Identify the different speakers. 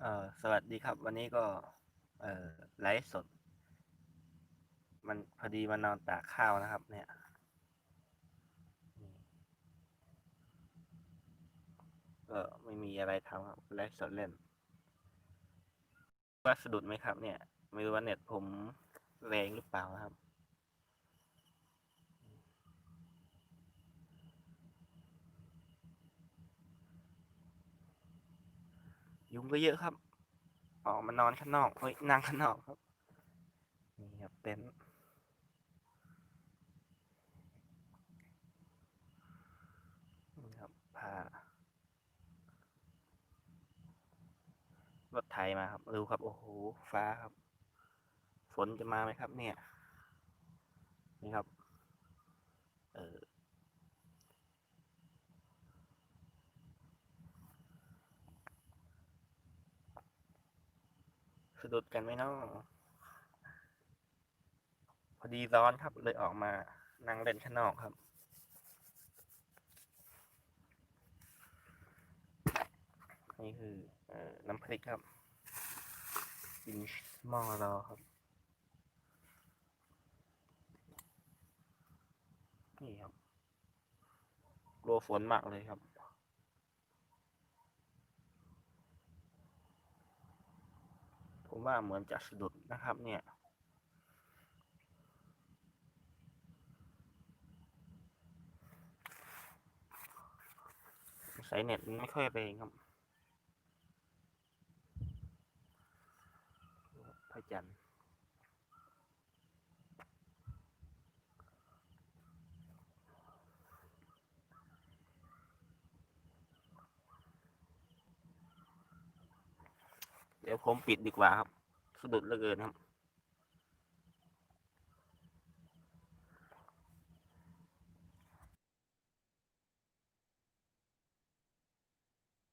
Speaker 1: เอ่อสวัสดีครับ วันนี้ก็ เอ่อไลฟ์สด มันพอดีมานอนตากข้าวนะครับ เนี่ยก็ไม่มีอะไรทำครับไลฟ์สดเล่นว่าสะดุดไหมครับ เนี่ย ไม่รู้ว่าเน็ตผมแรงหรือเปล่านะครับ ยุงก็เยอะครับ ออกมานอนข้างนอกเฮ้ยนั่งข้างนอกครับ นี่ครับเต็นท์นี่ครับพารถไถมาครับ ดูครับ โอ้โห ฟ้าครับ ฝนจะมาไหมครับ เนี่ย นี่ครับ เออ สะดุดกันไหมเนาะพอดีร้อนครับเลยออกมานั่งเล่นข้างนอกครับ นี่คือเอ่อน้ำพริกครับกินหม้อรอครับ นี่ครับกลัวฝนมากเลยครับ ผมว่าเหมือนจะสะดุดนะครับเนี่ยสายเน็ตไม่ค่อยแรงครับพระจันทร์ เดี๋ยวผมปิดดีกว่าครับสะดุดเหลือเกินครับ